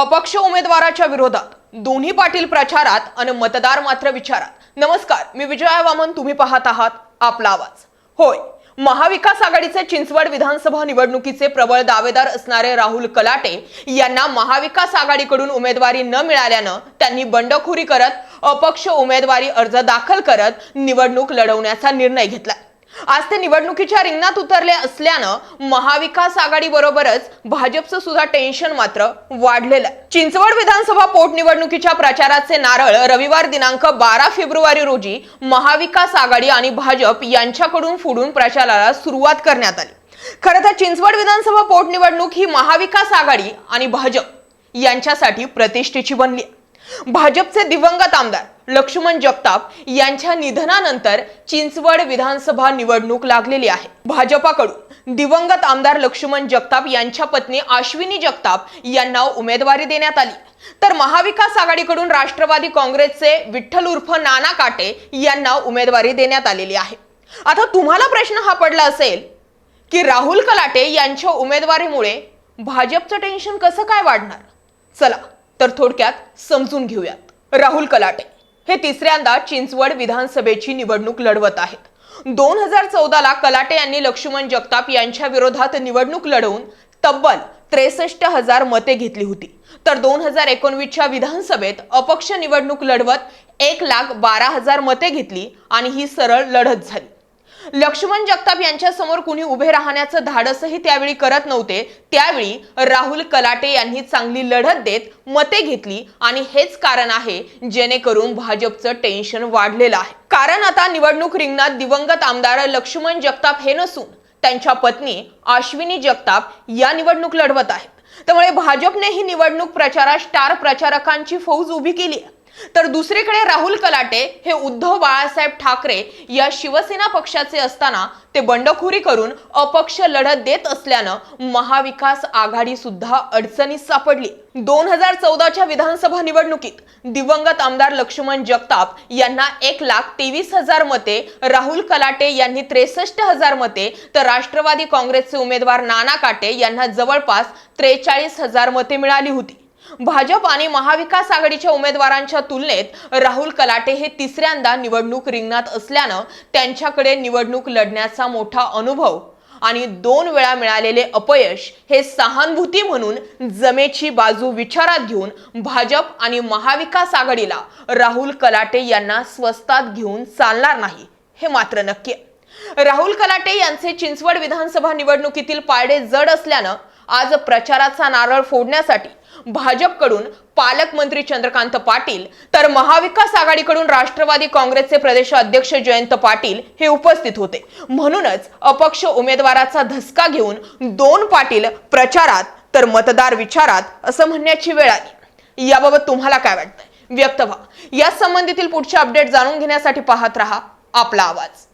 अपक्ष उमेदवाराच्या विरोधात दोन्ही पाटील प्रचारात आणि मतदार मात्र विचारात. नमस्कार मी विजया वामन तुम्ही पाहत आहात आपला आवाज. होय महाविकास आघाडीचे चिंचवड विधानसभा निवडणुकीचे प्रबळ दावेदार असणारे राहुल कलाटे यांना महाविकास आघाडीकडून उमेदवारी न मिळाल्यानं त्यांनी बंडखोरी करत अपक्ष उमेदवारी अर्ज दाखल करत निवडणूक लढवण्याचा निर्णय घेतला. आज ते निवडणुकीच्या रिंगणात उतरले असल्यानं महाविकास आघाडी बरोबरच भाजपचं सुद्धा टेन्शन मात्र वाढलेलं आहे. चिंचवड विधानसभा पोटनिवडणुकीच्या प्रचाराचे नारळ रविवार दिनांक बारा फेब्रुवारी रोजी महाविकास आघाडी आणि भाजप यांच्याकडून फुडून प्रचाराला सुरुवात करण्यात आली खरं तर चिंचवड विधानसभा पोटनिवडणूक ही महाविकास आघाडी आणि भाजप यांच्यासाठी प्रतिष्ठेची बनली आहे. भाजपचे दिवंगत आमदार लक्ष्मण जगताप यांच्या निधनानंतर चिंचवड विधानसभा निवडणूक लागलेली आहे. भाजपाकडून दिवंगत आमदार लक्ष्मण जगताप यांच्या पत्नी अश्विनी जगताप यांना उमेदवारी देण्यात आली. तर महाविकास आघाडीकडून राष्ट्रवादी काँग्रेसचे विठ्ठल उर्फ नाना काटे यांना उमेदवारी देण्यात आलेली आहे. आता तुम्हाला प्रश्न हा पडला असेल की राहुल कलाटे यांच्या उमेदवारीमुळे भाजपचं टेन्शन कसं काय वाढणार? चला तर थोडक्यात समजून घेऊयात. राहुल कलाटे हे तिसऱ्यांदा चिंचवड विधानसभेची निवडणूक लढवत आहेत. दोन हजार चौदाला कलाटे यांनी लक्ष्मण जगताप यांच्या विरोधात निवडणूक लढवून तब्बल त्रेसष्ट हजार मते घेतली होती. तर दोन हजार एकोणवीसच्या विधानसभेत अपक्ष निवडणूक लढवत एक लाख बारा हजार मते घेतली आणि ही सरळ लढत झाली. लक्ष्मण जगताप यांच्या समोर कुणी उभे राहण्याचं धाडसही त्यावेळी करत नव्हते. त्यावेळी राहुल कलाटे यांनी चांगली लढत देत मते घेतली आणि हेच कारण आहे जेणेकरून भाजपचं टेन्शन वाढलेलं आहे. कारण आता निवडणूक रिंगणात दिवंगत आमदार लक्ष्मण जगताप हे नसून त्यांच्या पत्नी अश्विनी जगताप या निवडणूक लढवत आहेत. त्यामुळे भाजपने ही निवडणूक प्रचारात स्टार प्रचारकांची फौज उभी केली आहे. तर दुसरीकडे राहुल कलाटे हे उद्धव बाळासाहेब ठाकरे या शिवसेना पक्षाचे असताना ते बंडखोरी करून अपक्ष लढत देत असल्यानं महाविकास आघाडी सुद्धा अडचणीत सापडली. दोन हजार चौदाच्या विधानसभा निवडणुकीत दिवंगत आमदार लक्ष्मण जगताप यांना एक लाख तेवीस हजार मते राहुल कलाटे यांनी त्रेसष्ट हजार मते तर राष्ट्रवादी काँग्रेसचे उमेदवार नाना काटे यांना जवळपास त्रेचाळीस हजार मते मिळाली होती. भाजप आणि महाविकास आघाडीच्या उमेदवारांच्या तुलनेत राहुल कलाटे हे तिसऱ्यांदा निवडणूक रिंगणात असल्यानं त्यांच्याकडे निवडणूक लढण्याचा मोठा अनुभव आणि दोन वेळा मिळालेले अपयश हे सहानुभूती म्हणून जमेची बाजू विचारात घेऊन भाजप आणि महाविकास आघाडीला राहुल कलाटे यांना स्वस्तात घेऊन चालणार नाही हे मात्र नक्की राहुल कलाटे यांचे चिंचवड विधानसभा निवडणुकीतील पारडे जड असल्यानं आज प्रचाराचा नारळ फोडण्यासाठी भाजपकडून पालकमंत्री चंद्रकांत पाटील तर महाविकास आघाडीकडून राष्ट्रवादी काँग्रेसचे प्रदेश अध्यक्ष जयंत पाटील हे उपस्थित होते. म्हणूनच अपक्ष उमेदवाराचा धसका घेऊन दोन पाटील प्रचारात तर मतदार विचारात असं म्हणण्याची वेळ आली. याबाबत तुम्हाला काय वाटतंय? व्यक्त व्हा. या संबंधीतील पुढचे अपडेट जाणून घेण्यासाठी पाहत रहा आपला आवाज.